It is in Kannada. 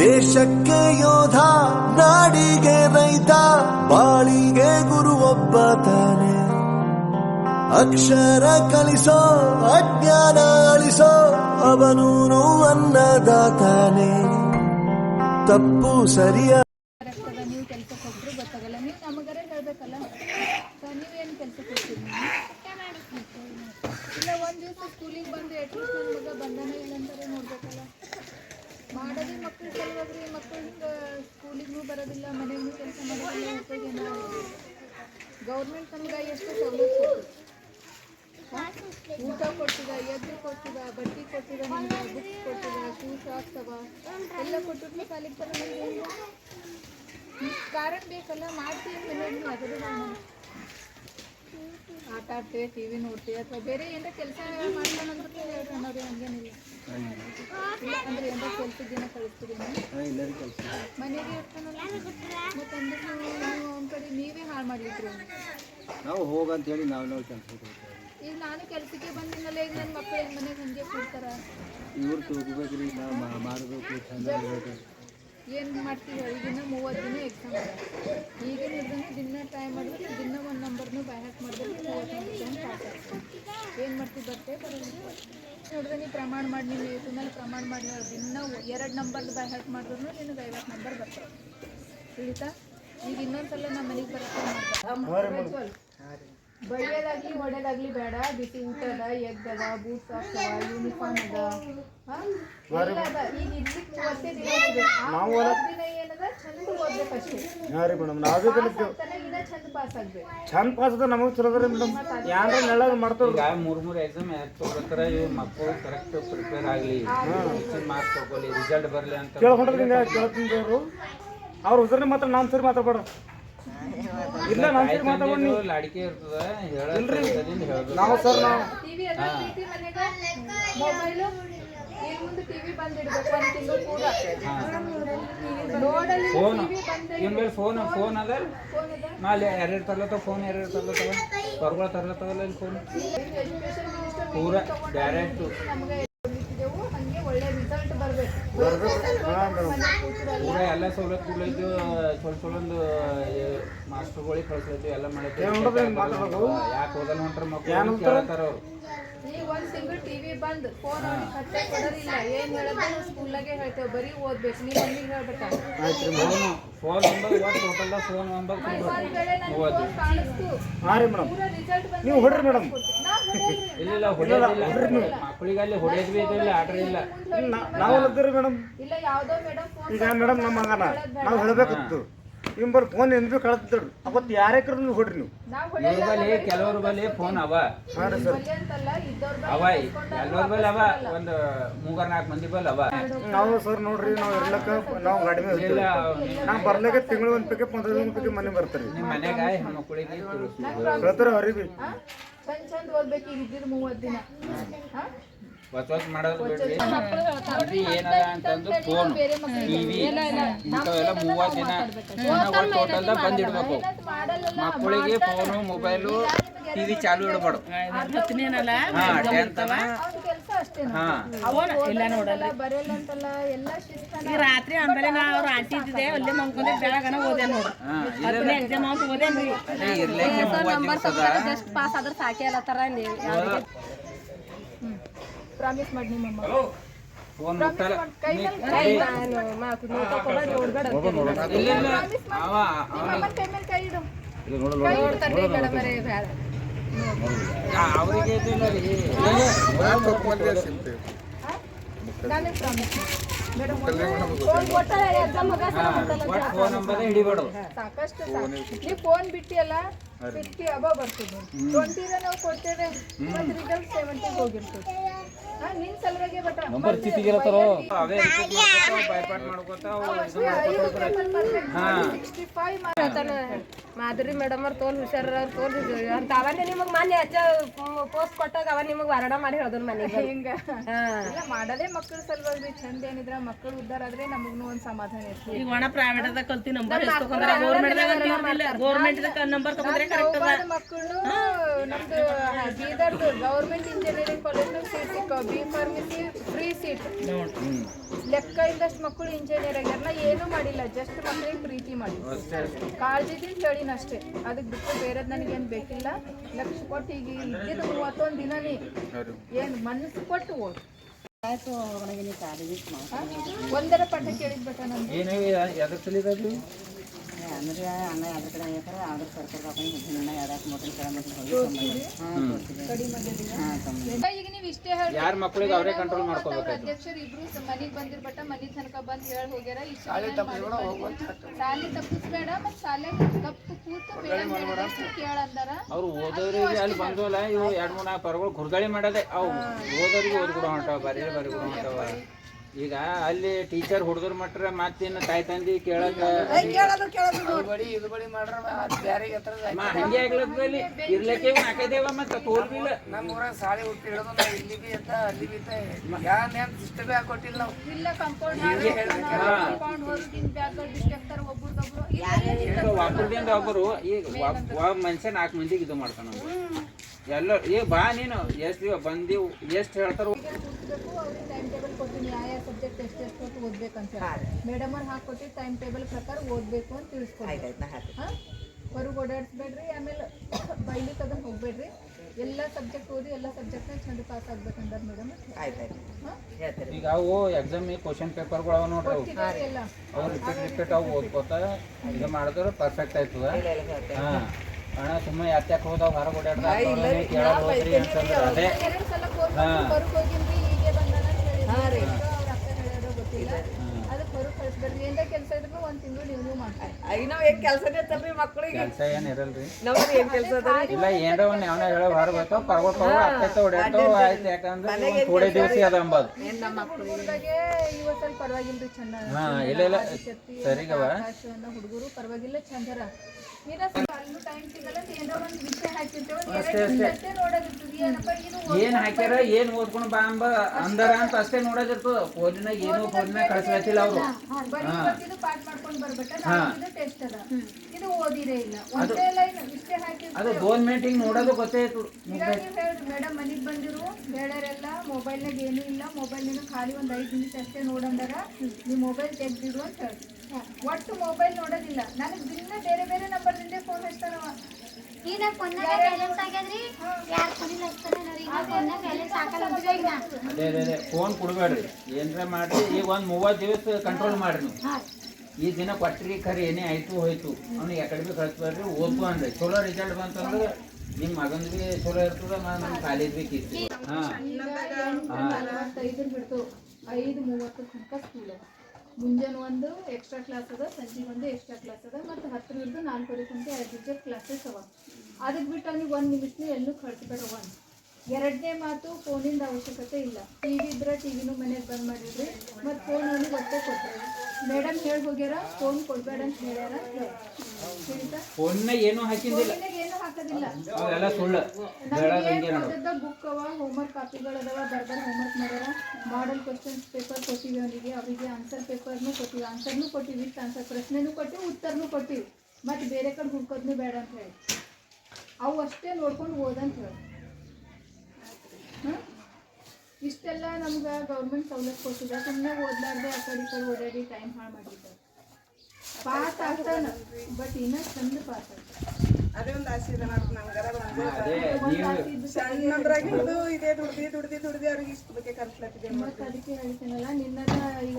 ದೇಶಕ್ಕೆ ಯೋಧ, ನಾಡಿಗೆ ರೈತ, ಬಾಳಿಗೆ ಗುರು ಒಬ್ಬ ತಾನೆ. ಅಕ್ಷರ ಕಲಿಸೋ, ಅಜ್ಞಾನ ಅಳಿಸೋ, ಅವನು ಅನ್ನದಾತಾನೆ ತಪ್ಪು ಸರಿಯ ಒಂದ್ ದಿವಸ ಸ್ಕೂಲಿಗೆ ಬಂದು ಎಟ್ಲೀಸ್ಟ್ ನನ್ನ ಮಗ ಬಂದಾನ ಇಲ್ಲ ಅಂತಾರೆ ನೋಡ್ಬೇಕಲ್ಲ. ಮಾಡೋದು ಮಕ್ಕಳು ಸಲುವಾಗಿ ಮಕ್ಕಳು ಹಿಂಗೆ ಸ್ಕೂಲಿಗೂ ಬರೋದಿಲ್ಲ, ಮನೆಗೂ ಕೆಲಸ ಮಾಡೋದಿಲ್ಲ ಗೌರ್ಮೆಂಟ್ ನಮ್ಗೆ ಎಷ್ಟು ಸವಲತ್ತು? ಊಟ ಕೊಡ್ತದ ಎದ್ದು ಕೊಡ್ತದ ಬಟ್ಟೆ ಕೊಡ್ತದ ನಿಮ್ಗೆ ಬುಕ್ಸ್ ಕೊಡ್ತದ ಶೂಸ್ ಆಗ್ತವ ಎಲ್ಲ ಕೊಟ್ಟಿದ್ರು ಕಾಲಿಗೆ ಬರೋದಿಲ್ಲ. ಕಾರಣ ಬೇಕಲ್ಲ, ಮಾಡ್ತೀವಿ ಆಟ ಆಡ್ತೇವೆ ಟಿ ವಿ ನೋಡ್ತೀವಿ ಅಥವಾ ಬೇರೆ ಏನಾರ ಕೆಲಸ ಮಾಡ್ಕೊಂಡ್ರೆ ಹೇಳ್ರಿ ಹಂಗೇನಿಲ್ಲ. ಅಂದ್ರೆ ಏನಾರ ಕೆಲಸ ದಿನ ಕಳಿಸ್ತೀವಿ ಮನೆಗೆ ಇರ್ತಾನಲ್ಲ. ಮತ್ತೆ ಅಂದ್ರೆ ನೀವು ನೀವು ಅವ್ನ ಕಡೆ ನೀವೇ ಹಾಳು ಮಾಡಿದ್ರು. ನಾವು ಹೋಗಂತ ಹೇಳಿ ನಾವು ನಾವು ಕೆಲಸ ಈಗ ನಾನು ಕೆಲಸಕ್ಕೆ ಬಂದಿನಲ್ಲ ಈಗ ನನ್ನ ಮಕ್ಕಳು ಮನೆಗೆ ಹಂಗೆ ಕೊಡ್ತಾರ? ಇವ್ರು ತಗೋಬೇಕ್ರಿ ನಾವು ಮಾಡಬೇಕು ಚಂದ ಏನು ಮಾಡ್ತೀವಿ ದಿನ ಮೂವತ್ತು ದಿನ ಎಕ್ಸಾಮ್ ಈಗಿನ ಹಿಡ್ದು ದಿನ ಟ್ರೈ ಮಾಡಿದ್ರೆ ದಿನ ಒಂದು ನಂಬರ್ನು ಬೈ ಹ್ಯಾಕ್ ಮಾಡಿದ್ರೆ ಮೂವತ್ತು ಪಾಸ್ ಆಗ್ತದೆ ಏನು ಮಾಡ್ತೀವಿ ಬರ್ತೆ? ಬರೋದು ನೋಡಿದ್ರೆ ನೀವು ಪ್ರಮಾಣ ಮಾಡಿ ನಿಮ್ಮ ಇವತ್ತು ಮೇಲೆ ಪ್ರಮಾಣ ಮಾಡಿ ದಿನ ಎರಡು ನಂಬರ್ದು ಬೈ ಹ್ಯಾಕ್ ಮಾಡಿದ್ರು ನಿನಗೆ ಐವತ್ತು ನಂಬರ್ ಬರ್ತವೆ ತಿಳಿತಾ? ಈಗ ಇನ್ನೊಂದ್ಸಲ ನಮ್ಮ ಮನೆಗೆ ಬರಕ್ಕೆ ಬೈಯೋದಾಗ್ಲಿ ಹೊಡೆಯೋದಾಗ್ಲಿ ಬೇಡ. ಬಿಸಿ ಊಟ ಅದ ಎಗ್ ಅದ ಬೂಟ್ಸ್ ಅದ ಯೂನಿಫಾರ್ಮ್ ಅದ. ಹಾ? ಎಲ್ಲ ಅದ. ಈಗ ಇರ್ಲಿಕ್ಕೆ ಮೂವತ್ತೇ ದಿನ ಇದೆ ಆ ಮೂವತ್ತು ದಿನ ಏನದ? ಚಂದ ಓದ್ಬೇಕಷ್ಟೇ ಹಾಂ ರೀ ಮೇಡಮ್? ನಾವೇ ಇನ್ನ ಚಂದ ಪಾಸ್ ಆಗ್ಬೇಕು. ಚಂದ ಪಾಸ್ ಅದ ನಮಗೆ ಮೇಡಮ್. ಯಾರ ಮೂರ್ ಮೂರ್ ಎಕ್ಸಾಮ್ ಯಾಕೆ ತಗೋತಾರ ಇವ್ ಮಕ್ಕಳು ಕರೆಕ್ಟ್ ಪ್ರಿಪೇರ್ ಆಗ್ಲಿ. ಹೆಚ್ಚಿನ ಮಾರ್ಕ್ಸ್ ತಗೊಳ್ಳಿ ರಿಸಲ್ಟ್ ಬರ್ಲಿ ಅಂತ ಕೇಳ್ಕೊಂಡ್ರಿ ಹಿಂಗೆ ಕೇಳ್ತೀನಿ ಅವರು ಅವ್ರ ಹುಸರನೆ ಮಾತ್ರ ನಾನು ಸರಿ ಮಾತಾಡ್ಬೇಡ ಇಲ್ಲ ನಾನು ಸರಿ ಲಾಡಿಕೆ ಇರ್ತದ ಹೇಳೋದು ನಾವು ಸರ್ ನಾವು ಟಿವಿ ಅದ ಪ್ರೀತಿ ಮನೆಗ? ಮೊಬೈಲು? ಈಗ ಮುಂದೆ ಟಿವಿ ಬಂದಿಡ್ಬೇಕು ಒಂದ್ ತಿಂಗಳು ಕೂಡ. ನೋಡಲ್ಲಿ ಫೋನ್ ಮೇಲೆ ಫೋನ್ ಫೋನ್ ಅದ? ನಾಳೆ ಯಾರ್ಯಾರು ತರ್ಲತ್ತವ ಫೋನ್ ಯಾರ್ಯಾರು ತರ್ಲತ್ತವ ಹೊರಗಳ ತರ್ಲತ್ತವಲ್ಲ ಇಲ್ಲಿ ಫೋನ್? ಪೂರ ಡೈರೆಕ್ಟ್ ನಮಗೆ ಕೊಡ್ಲಿಕ್ಕಿದೆವು ಹಂಗೆ ಒಳ್ಳೆ ರಿಸಲ್ಟ್ ಪೂರ ಎಲ್ಲ ಸವಲತ್ತು ಕೊಡ್ಲೈತು ಚಲೋ ಚಲೊಂದು ಮಾಸ್ಟರ್ಗಳಿಗೆ ಕಳ್ಸೈತಿ ಎಲ್ಲ ಮಾಡೈತಿ ಯಾಕೆ ಓದಲ್ಲ ಹೊಂಟ್ರ ಮಕ್ಕಳು ಕೇಳ್ತಾರ ಅವ್ರು. ಈಗ ಒಂದ್ ತಿಂಗಳು ಟಿವಿ ಬಂದ್ ಫೋನ್ ಅವ್ರಿಗೆ ಕಟ್ಟೆ ಕೊಡೋದಿಲ್ಲ. ಏನ್ ಹೇಳೋದು? ಸ್ಕೂಲಾಗೆ ಹೇಳ್ತೇವೆ ಬರೀ ಓದ್ಬೇಕು. ನೀವು ಮಮ್ಮಿಗೆ ಹೇಳ್ಬೇಕಾ? ಫೋನ್ ನಂಬರ್ ಒಟ್ಟು ಫೋನ್ ನಂಬರ್ ಕಾಣಿಸ್ತು. ನೀವು ಹೊಡ್ರಿ ಮೇಡಮ್. ಮಕ್ಕಳಿಗೆ ಅಲ್ಲಿ ಹೊಡೆಯೋದು ಬಿ ಇಲ್ಲ ಆರ್ಡರ್ ಇಲ್ಲ. ನಾವು ಮೇಡಮ್. ಇಲ್ಲ ಯಾವ್ದೋ ಮೇಡಮ್ ಫೋನ್ ಈಗ ಮೇಡಮ್ ನಮ್ಮ ಮಗನ ನಾವು ಹೇಳ್ಬೇಕಿತ್ತು. ನಿಂಬಲ್ ಫೋನ್ ಎಂದು ಭೀ ಕಳ್ತಿದ್ರು ಅವತ್ತು ಯಾರೇ ಕರೆದು ನೀವು ಹೊಡ್ರಿ ನೀವು. ನಾವ್ ಇವ್ರ ಬಲ್ಲಿ ಕೆಲವ್ರ ಬಲ್ಲಿ ಫೋನ್ ಅವ. ಹಾಂ ಸರ್. ಅವ ಎಲ್ಲರ ಬಲ್ಲಿ ಅವ. ಒಂದು ಮೂಗರ್ ನಾಲ್ಕು ಮಂದಿ ಬಲ್ಲಿ ಅವ. ನಾವು ಸರ್ ನೋಡ್ರಿ ನಾವು ಇರ್ಲಕ್ಕ ನಾವು ಗಾಡಿ ಮೇಲೆ ಇಲ್ಲ ಹೋಗ್ತೀವಿ ನಾವು ಬರ್ಲಿಕ್ಕೆ ತಿಂಗಳು ಒಂದು ಪಿಕಪ್ ಪಂದ್ರ ಒಂದು ಮನೆ ಬರ್ತೀರಿ. ನಿಮ್ಮ ಹೆಣ್ಮಕ್ಳಿಗೆ ಹೇಳ್ತಾರೆ ಅವ್ರಿಗೆ? ಚಂದ ಚಂದ ಓದ್ಬೇಕು ಈಗ ಇದ್ದಿದ್ದು ಮೂವತ್ ದಿನ. ಹಾ? ಹೊಸ ಹೊಸ ಮಾಡೋದು ಬಿಡ್ರಿ. ಅದು ಏನದ ಅಂತಂದು ಫೋನ್ ಟಿವಿ ಇಂಥವೆಲ್ಲ ಮೂವತ್ತು ದಿನ ಟೋಟಲ್ದಾಗ ಬಂದಿಡ್ಬೇಕು. ಮಕ್ಕಳಿಗೆ ಫೋನು ಮೊಬೈಲು ಟಿವಿ ಚಾಲು ಇಡಬಾರ್ದು ಇಲ್ಲ ನೋಡಲ್ಲ. ಬರೆಯಲ್ಲ ಅಂತಲ್ಲ ಎಲ್ಲ ಶಿಸ್ತಾನ. ರಾತ್ರಿ ಆಮೇಲೆ ನಾ ಅವ್ರ ಆಂಟಿ ಇದ್ದಿದೆ ಅಲ್ಲೇ ಮಂಕೊಂಡೆ ಬೆಳಗನ ಓದೆ ನೋಡು. ಹತ್ತನೇ ಎಕ್ಸಾಮ್ ಅಂತ ಓದೇನ್ರಿ ಜಸ್ಟ್ ಪಾಸ್ ಆದ್ರೆ ಸಾಕೆ ಅಲ್ಲತ್ತಾರ ನೀವು ಪ್ರಾಮಿಸ್ ಮಾಡಿ ನಿಮ್ಮಮ್ಮ. ಫೋನ್ ಮುಟ್ಟಲ್ಲ. ಕೈ ಇಡು. ಬೇಡ. ಸಾಕಷ್ಟು ಸಾಕು. ನೀವು ಫೋನ್ ಬಿಟ್ಟಿಯಲ್ಲ ಫಿಫ್ಟಿ ಅಬೋ ಬರ್ತದೆ. ಟ್ವೆಂಟಿನ ನಾವು ಕೊಡ್ತೇವೆ. ಮತ್ತು ರಿಸಲ್ಟ್ ಸೆವೆಂಟಿಗೆ ಹೋಗಿರ್ತದೆ. ನಂಬರ್ ಮಾಧುರಿ ಮೇಡಮ್ ಅವ್ರು ತೋಲ್ ಹುಷಾರ ತೋಲ್ ಅಂತ ಅವನ್ನೇ ನಿಮಗೆ ಮೊನ್ನೆ ಅಜ್ಜ ಪೋಸ್ಟ್ ಕೊಟ್ಟಾಗ ಅವ ನಿಮಗೆ ವರಡ ಮಾಡಿ ಹೇಳ್ದನ್ ಮನೆಗೆ. ಹಿಂಗ. ಇಲ್ಲ ಮಾಡೋದೇ ಮಕ್ಕಳ ಸಲುವಾಗಿ ಚಂದ ಏನಿದ್ರ ಮಕ್ಕಳು ಉದ್ದಾರ ಆದ್ರೆ ನಮಗ್ನು ಒಂದ್ ಸಮಾಧಾನ ಇರ್ತದೆ. ಈಗ ಒಣ ಪ್ರೈವೇಟ್ ಕಲ್ತಿ ನಂಬರ್ ಗೌರ್ಮೆಂಟ್ ಗೌರ್ಮೆಂಟ್ ನಂಬರ್ ತಗೊಂಡ್ರೆ ಮಕ್ಕಳು ನಮ್ದು ಬೀದರ್ದು ಗೌರ್ಮೆಂಟ್ ಇಂಜಿನಿಯರಿಂಗ್ ಕಾಲೇಜ್ ಸೀಟ್ ಸಿಕ್ಕಾವ ಬಿ ಫಾರ್ಮಸಿ ಫ್ರೀ ಸೀಟ್ ಲೆಕ್ಕ ಇದ್ದಷ್ಟು ಮಕ್ಕಳು ಇಂಜಿನಿಯರ್ ಆಗ್ಯಾರ ಏನು ಮಾಡಿಲ್ಲ ಜಸ್ಟ್ ಮಕ್ಕಳಿಗೆ ಪ್ರೀತಿ ಮಾಡಿ. ಕಾಳಜಿದಿಂದ ಹೇಳಿನ ಅಷ್ಟೇ. ಅದಕ್ಕೆ ಬಿಟ್ಟು ಬೇರೆದ್ ನನಗೇನು ಬೇಕಿಲ್ಲ. ಲಕ್ಷ ಕೊಟ್ಟು ಈಗ ಇದ್ದಿದ್ದು ಮೂವತ್ತೊಂದು ದಿನನೇ. ಏನು ಮನಸ್ಸು ಕೊಟ್ಟು ಓದು ಹಾ? ಒಂದರ ಪಾಠ ಕೇಳಿದ್ ಬಿಟ್ಟ ನಮ್ಗೆ ಏನು ಎದ್ರ ಸಲಿದದು ಅಂದ್ರೆ ಅಣ್ಣ ಯಾವ್ದ್ರ ಕಡೆ ಹೇಳ್ತಾರೆ ಅವ್ರ ಸರ್ಕಾರ ಹಾಕೊಂಡು ಯಾವ್ದಾಕ್ ಮೋಟರ್ ಕೆಳ ಮೋಟರ್ ಕಡಿಮೆ ಈಗ ನೀವು ಇಷ್ಟೇ ಹೇಳಿ ಯಾರ ಮಕ್ಳಿಗೆ ಅವರೇ ಕಂಟ್ರೋಲ್ ಮಾಡ್ಕೋಬೇಕಾಯ್ತು ಅಧ್ಯಕ್ಷರು ಇಬ್ರು ಮನಿಗ್ ಬಂದಿರ್ಬಟ್ಟ ಮನಿ ತನಕ ಬಂದ್ ಹೇಳಿ ಹೋಗ್ಯಾರ. ಇಷ್ಟ ಸಾಲಿ ತಪ್ಪಿಸ್ಬೇಡ ಮತ್ತೆ ಶಾಲೆ ಕಪ್ಪು ಕೂತು ಬೇಡ ಕೇಳಂದಾರ. ಅವ್ರು ಓದೋರಿಗೆ ಅಲ್ಲಿ ಬಂದವಲ್ಲ ಇವು ಎರಡು ಮೂರು ನಾಲ್ಕು ಪರಗಳು ಮಾಡೋದೆ ಅವು ಓದೋರಿಗೆ ಓದ್ ಕೂಡ ಹೊಂಟಾವ ಬರೀ ಬರೀ ಹೊಂಟಾವ. ಈಗ ಅಲ್ಲಿ ಟೀಚರ್ ಹುಡುಗರು ಮಟ್ರ ಮತ್ತಿನ್ನು ತಾಯಿ ತಂದಿ ಕೇಳಕ ಮಾ ಹಂಗೆ ಆಗ್ಲತ್ತಲ್ಲಿ ಇರ್ಲಿಕ್ಕೆ ನಾಲ್ಕೈದೇವ ಮತ್ತ ತೋರ್ಬಿಲ್ಲ ಇಲ್ಲ ಕಂಪೌಂಡ್ ಕಂಪೌಂಡ್ ಹೊರಗಿನ ಬ್ಯಾಗ್ ಡಿಸ್ಟ್ರಾಕ್ಟರ್ ಒಬ್ರದೊಬ್ರು. ಈಗ ಒಬ್ಬರದಿಂದ ಒಬ್ಬರು ಈಗ ಒಬ್ಬ ಮನುಷ್ಯ ನಾಲ್ಕು ಮಂದಿಗೆ ಇದು ಮಾಡ್ತಾನ ಎಲ್ಲ ಈಗ ಬಾ ನೀನು ಎಷ್ಟು ಬಂದಿವು ಎಷ್ಟು ಹೇಳ್ತಾರ ಕೂತ್ಬೇಕು ಅವ್ರಿಗೆ ಟೈಮ್ ಟೇಬಲ್ ಕೊಟ್ಟಿನಿ ಯಾವ ಯಾವ ಸಬ್ಜೆಕ್ಟ್ ಎಷ್ಟು ಎಷ್ಟು ಹೊತ್ತು ಅಂತ ಮೇಡಮ್ ಅವ್ರು ಹಾಕೊಟ್ಟಿದ್ದು ಟೈಮ್ ಟೇಬಲ್ ಪ್ರಕಾರ ಓದ್ಬೇಕು ಅಂತ ತಿಳಿಸ್ಕೊಡ್ತಾರೆ. ಹಾಂ? ಹೊರಗೆ ಓಡಾಡಿಸ್ಬೇಡ್ರಿ ಆಮೇಲೆ ಬೈಲಿ ಅದನ್ನ ಹೋಗ್ಬೇಡ್ರಿ. ಎಲ್ಲ ಸಬ್ಜೆಕ್ಟ್ ಓದಿ ಎಲ್ಲ ಸಬ್ಜೆಕ್ಟ್ನ ಚಂದ ಪಾಸ್ ಆಗ್ಬೇಕಂದ್ರೆ ಮೇಡಮ್ ಹಾಂ? ಈಗ ಅವು ಎಕ್ಸಾಮ್ ಕ್ವಶನ್ ಪೇಪರ್ಗಳು ಅವ ನೋಡ್ರಿ ಅವು. ಎಲ್ಲ. ಅವ್ರು ರಿಪೀಟ್ ರಿಪೀಟ್ ಅವು ಓದ್ಕೋತ ಇದು ಮಾಡಿದ್ರೆ ಪರ್ಫೆಕ್ಟ್ ಆಯ್ತದ. ಹಾಂ. ಅಣ್ಣ ಸುಮ್ಮನೆ ಯಾತ್ಯಾಕೆ ಹೋದಾವ? ಹೊರಗೆ ಓಡಾಡ್ದ ಅದೇ. ಎರಡು ಸಲ ಫೋನ್ ಹೊರಗೆ ಹೋಗಿನ್ರಿ ಹೀಗೆ ಬಂದಾನ ಅಂತ ಹೇಳಿದ್ರು ಅವ್ರ ಅಕ್ಕ ಹೇಳ್ಯಾರೋ ಗೊತ್ತಿಲ್ಲ ಅದಕ್ಕೆ ಹೊರಗೆ ಕಳಿಸ್ಬೇಡ್ರಿ. ಏನ್ರ ಕೆಲಸ ಇದ್ರು ಒಂದು ತಿಂಗಳು ನೀವು ಮಾಡ್ತೀರಿ. ಈಗ ನಾವ್ ಏನ್ ಕೆಲಸ ಇರ್ತಲ್ರಿ ಮಕ್ಳಿಗೆ? ಕೆಲಸ ಏನ್ ಇರಲ್ರಿ. ನಮ್ದು ಏನ್ ಕೆಲಸ ಅದ ಇಲ್ಲ ಏನ್ರ ಒಂದ್ ಯಾವನ ಹೇಳೋ ಹೊರ ಬರ್ತಾವ ಪರ್ವತ ಪರ್ವ ಆಗ್ತೈತೆ ಓಡಾಡ್ತಾವ ಆಯ್ತು ಯಾಕಂದ್ರೆ ಒಂದ್ ಥೋಡೆ ದಿವಸ ಅದ ಅಂಬದು. ಪರವಾಗಿಲ್ರಿ ಚಂದ. ಹಾ ಇಲ್ಲ ಇಲ್ಲ. ಸರಿಗವ. ಹುಡುಗರು ಪರವಾಗಿಲ್ಲ ಚಂದರ. ಏನ ಹಾಕ್ಯಾರ ಏನ್ ಓದ್ಕೊಂಡ್ ಬಾ ಅಂಬ. ಅಂದರ ಅಂತ ಅಷ್ಟೇ ನೋಡೋದಿರ್ತದ ಫೋನಿನಾಗ ಏನೋ ಫೋನಿನಾಗ ಕಳ್ಸಿಲ್ಲ ಅವ್ರು. ಬರ್ಬೇಕ ಇದು ಟೆಸ್ಟ್ ಅದ. ಇದು ಓದಿರೇ ಇಲ್ಲ. ಒಂದೇ ಲೈನ್ ಇಷ್ಟೇ ಹಾಕಿ ಅದು ಗೌರ್ಮೆಂಟಿಗೆ ನೋಡೋದು ಗೊತ್ತೇ ಹೇಳ್ರಿ ಮೇಡಮ್ ಮನೆಗೆ ಬಂದಿರು ಮೊಬೈಲ್ ಮೊಬೈಲ್ನಾಗ ಏನೂ ಇಲ್ಲ ಮೊಬೈಲ್ನಾಗ ಖಾಲಿ ಒಂದು ಐದು ನಿಮಿಷ ಅಷ್ಟೇ ನೋಡಂದಾರ. ನೀವು ಮೊಬೈಲ್ ತೆಗ್ದಿಡು ಅಂತ ಹೇಳಿ ಒಟ್ಟು ಮೊಬೈಲ್ ನೋಡೋದಿಲ್ಲ. ನನಗೆ ದಿನ ಬೇರೆ ಬೇರೆ ನಂಬರ್ ನಂಬರ್ದಿಂದ ಫೋನ್ ಹಚ್ತಾನವ ಈಗ ಫೋನ್ನಾಗ ಬ್ಯಾಲೆನ್ಸ್ ಆಗ್ಯದ್ರಿ? ಯಾರು ಫೋನಿಲ್ಲ ಹಚ್ತಾರೆ ನೋಡಿ ಈಗ ಫೋನ್ನಾಗ ಬ್ಯಾಲೆನ್ಸ್ ಹಾಕಲ್ಲ ಅಂತೀವಿ ಈಗ. ನಾ. ಅದೇ ಫೋನ್ ಕೊಡಬೇಡ್ರಿ. ಏನ್ರ ಮಾಡ್ರಿ. ಈಗ ಒಂದ್ ಮೂವತ್ತು ದಿವಸ ಕಂಟ್ರೋಲ್ ಮಾಡ್ರಿ ನೀವು. ಈ ದಿನ ಕೊಟ್ರಿ ಖರೆ ಏನೇ ಆಯ್ತು ಹೋಯ್ತು. ಅವ್ನು ಯಾಕಡೆ ಭೀ ಕಳಿಸ್ಬೇಡ್ರಿ ಓದ್ತು ಅಂದ್ರೆ. ಚಲೋ ರಿಸಲ್ಟ್ ಬಂತಂದ್ರೆ ನಿಮ್ಮ ಮಗನ ಭೀ ಚಲೋ ಇರ್ತದ ನಮ್ಮ ಕಾಲೇಜ್ ಬಿ ಕಿತ್ತು. ಹಾ. ಬಿಡ್ತು. ಐದು ಮೂವತ್ತು ತನಕ ಸ್ಕೂಲ್ ಅದ. ಮುಂಜಾನೆ ಒಂದು ಎಕ್ಸ್ಟ್ರಾ ಕ್ಲಾಸ್ ಅದ ಸಂಜೆ ಒಂದು ಎಕ್ಸ್ಟ್ರಾ ಕ್ಲಾಸ್ ಅದ ಮತ್ತು ಹತ್ತರಿಂದ ನಾಲ್ಕೂವರೆ ಕುಂಟೆ ಎರಡು ಟೀಚರ್ ಕ್ಲಾಸಸ್ ಅವ. ಅದಕ್ಕೆ ಬಿಟ್ಟು ಅವ್ನಿಗೆ ಒಂದು ನಿಮಿಷನೂ ಎಲ್ಲೂ ಕಳ್ಸ್ಬೇಡ ಒಂದು ಎರಡನೇ ಮಾತು ಫೋನಿಂದ ಅವಶ್ಯಕತೆ ಇಲ್ಲ. ಟಿ ವಿ ಇದ್ರೆ ಟಿ ವಿನೂ ಮನೆಗೆ ಬಂದ್ ಮಾಡಿದ್ರಿ ಮತ್ತು ಫೋನ್ ಅವನಿಗೆ ಒಟ್ಟೆ ಕೊಟ್ಟರೆ ಮೇಡಮ್ ಹೇಳಿ ಹೋಗ್ಯಾರ ಫೋನ್ ಕೊಡ್ಬೇಡ ಅಂತ ಹೇಳ್ಯಾರ ಏನೂ ಹಾಕಿಂದಿಲ್ಲ ಫೋನಿನಾಗ ಏನು ಹಾಕೋದಿಲ್ಲ. ಅವೆಲ್ಲ ಸುಳ್ಳು. ಹೇಳೋದಂಗೆ ನೋಡು. ಬುಕ್ ಅವ ಹೋಮ್ವರ್ಕ್ ಕಾಪಿಗಳು ಅದಾವ ಬರ್ಬರ್ ಹೋಮ್ವರ್ಕ್ ಮಾಡ್ಯಾರ. ಮಾಡಲ್ ಕ್ವಶನ್ಸ್ ಪೇಪರ್ ಕೊಟ್ಟಿವಿ ಅವನಿಗೆ ಅವರಿಗೆ ಆನ್ಸರ್ ಪೇಪರ್ನು ಕೊಟ್ಟಿವಿ. ಆನ್ಸರ್ನು ಕೊಟ್ಟಿವಿ ಆನ್ಸರ್ ಪ್ರಶ್ನೆನೂ ಕೊಟ್ಟಿವಿ ಉತ್ತರನೂ ಕೊಟ್ಟಿವಿ. ಮತ್ತು ಬೇರೆ ಕಡೆ ಹುಡ್ಕೋದ್ನು ಬೇಡ ಅಂತ ಹೇಳಿ. ಅವು ಅಷ್ಟೇ ನೋಡ್ಕೊಂಡು ಓದಂತ ಹೇಳಿ. ಹಾಂ? ಇಷ್ಟೆಲ್ಲ ನಮ್ಗೆ ಗೌರ್ಮೆಂಟ್ ಸವಲತ್ತು ಕೊಟ್ಟಿದೆ. ಸುಮ್ಮನೆ ಓದ್ಲಾರ್ದೆ ಆ ಕಡೆ ಈ ಕಡೆ ಓಡಾಡಿ ಟೈಮ್ ಹಾಳು ಮಾಡಿದ್ದಾರೆ ಪಾಸ್ ಆತನ ಬಟ್ ಇನ್ನೂ ಚಂದ ಪಾಸ್ ಆಗ್ತಾನೆ ಅದೇ ಒಂದು ಆಶೀರ್ವಾದ ನಮ್ಗರ ಅದೇ ನೀವು ಸಣ್ಣದ್ರಾಗ ಹಿಡಿದು ಇದೇ ದುಡ್ದು ದುಡ್ದು ದುಡ್ದು ಅವ್ರಿಗೆ ಇಷ್ಟು ಬಗ್ಗೆ ಕಲ್ಸ್ಲತ್ತಿದೆ ಮತ್ತೆ ಅದಕ್ಕೆ ಹೇಳ್ತೀನಲ್ಲ ನಿನ್ನ ಈಗ